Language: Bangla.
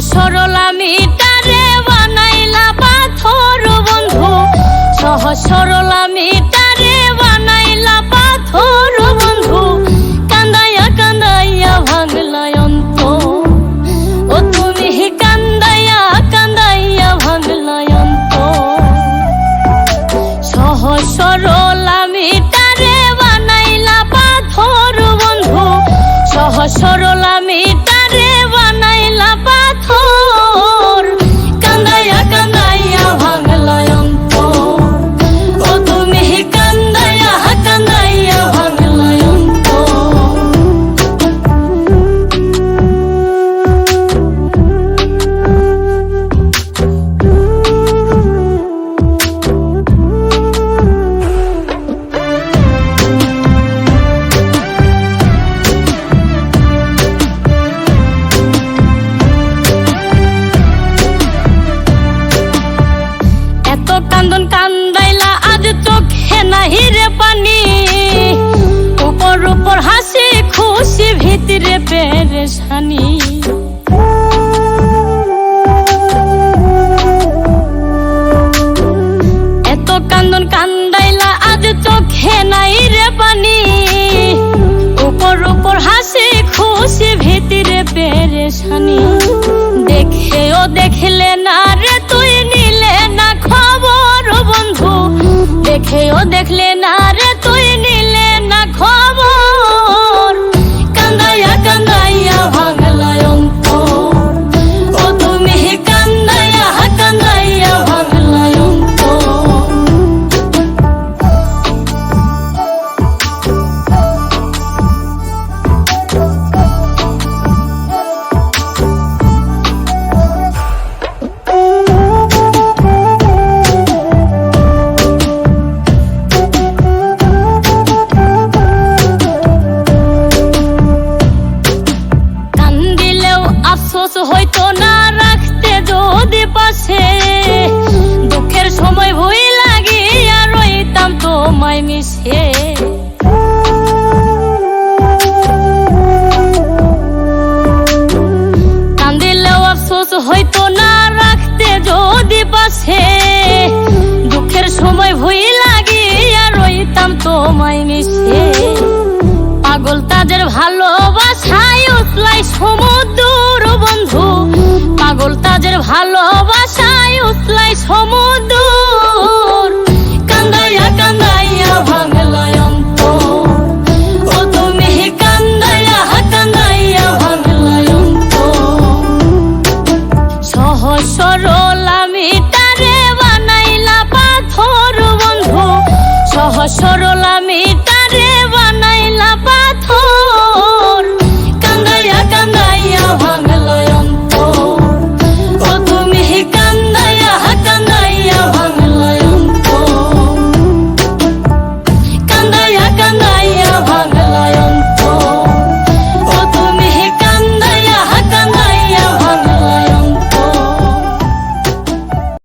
সরলা মিটারে বানাইলা পাথর বন্ধু। সহ নাহি পানি। উপর উপর হাসি খুশি, ভিতরে পেরেশানি। এত কান্দন কান্দাইলা আজ চোখে নাই রে পানি। উপর উপর হাসি খুশি, ভিতরে পেরেশানি। দেখেও দেখলে না রে দেখেও দেখলে না রে উতলাই সমুদ্র বন্ধু। পাগল তাজের ভালোবাসায় উতলাই সমুদ্র।